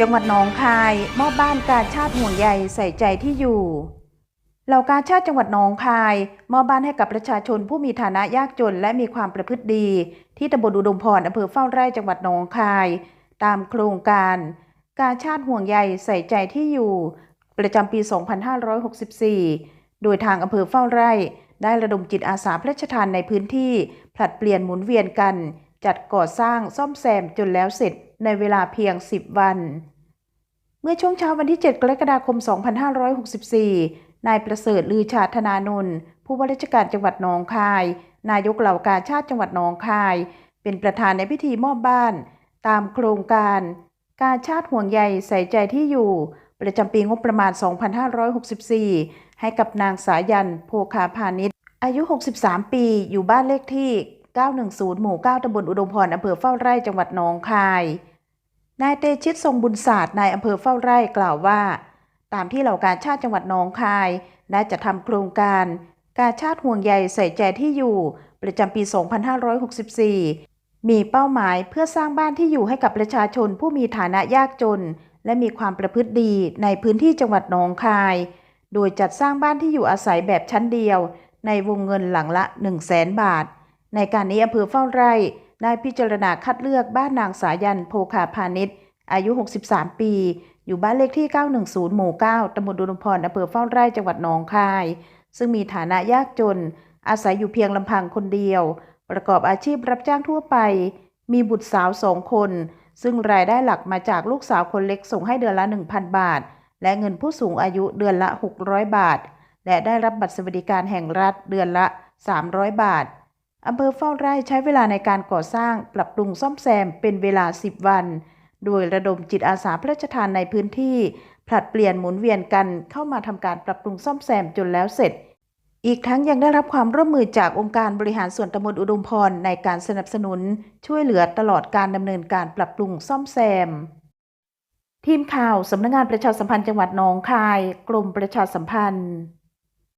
จังหวัดหนองคาย มอบบ้านการชาติห่วงใยใส่ใจที่อยู่เหล่ากาชาติจังหวัดหนองคาย มอบบ้านให้กับประชาชนผู้มีฐานะยากจนและมีความประพฤติดี ที่ตำบลอุดมพรอำเภอเฝ้าไร่จังหวัดหนองคาย ตามโครงการ กาชาติห่วงใยใส่ใจที่อยู่ ประจำปี 2564 โดยทางอำเภอเฝ้าไร่ ได้ระดมจิตอาสาพระราชทานในพื้นที่ ผลัดเปลี่ยนหมุนเวียนกัน จัดก่อสร้างซ่อมแซมจนแล้วเสร็จในเวลาเพียง 10 วัน เมื่อช่วงเช้าวันที่ 7 กรกฎาคม 2564 นายประเสริฐลือชาธนานนท์ผู้ว่าราชการจังหวัดหนองคาย นายกเหล่ากาชาติจังหวัดหนองคาย เป็นประธานในพิธีมอบบ้าน ตามโครงการ กาชาติห่วงใยใส่ใจที่อยู่ ประจำปีงบประมาณ 2564 ให้กับนางสายัน โพคาพาณิชย์ อายุ 63 ปี อยู่บ้านเลขที่ 910 หมู่ 9ตำบลอุดมพรอำเภอเฝ้าไร่จังหวัดหนองคาย นายเตชิตทรงบุญศาสตร์นายอำเภอเฝ้าไร่กล่าวว่า ตามที่เหล่าการชาติจังหวัดหนองคายได้จะทำโครงการ กาชาติห่วงใยใส่ใจที่อยู่ ประจำปี 2564 มีเป้าหมายเพื่อสร้างบ้านที่อยู่ให้กับประชาชนผู้มีฐานะยากจน และมีความประพฤติดีในพื้นที่จังหวัดหนองคาย โดยจัดสร้างบ้านที่อยู่อาศัยแบบชั้นเดียว ในวงเงินหลังละ 1 0 0 0 0แสนบาท ในการนี้อำเภอเฝ้าไร่ ได้พิจารณาคัดเลือกบ้านนางสายันโพคาพาณิชย์ อายุ 63 ปี อยู่บ้านเลขที่ 910 หมู่ 9ตำบลดุลพรอำเภอเฝ้าไร่จังหวัดหนองคาย ซึ่งมีฐานะยากจน อาศัยอยู่เพียงลำพังคนเดียว ประกอบอาชีพรับจ้างทั่วไป มีบุตรสาวสองคน ซึ่งรายได้หลักมาจากลูกสาวคนเล็กส่งให้เดือนละ 1,000 บาท และเงินผู้สูงอายุเดือนละ 600 บาท และได้รับบัตรสวัสดิการแห่งรัฐเดือนละ 300 บาท อำเภอเฝ้าไร่ใช้เวลาในการก่อสร้างปรับปรุงซ่อมแซมเป็นเวลา 10 วัน โดยระดมจิตอาสาพระราชทานในพื้นที่ ผลัดเปลี่ยนหมุนเวียนกันเข้ามาทำการปรับปรุงซ่อมแซมจนแล้วเสร็จ อีกทั้งยังได้รับความร่วมมือจากองค์การบริหารส่วนตำบลอุดมพรในการสนับสนุน ช่วยเหลือตลอดการดำเนินการปรับปรุงซ่อมแซม ทีมข่าวสำนักงานประชาสัมพันธ์จังหวัดหนองคาย กรมประชาสัมพันธ์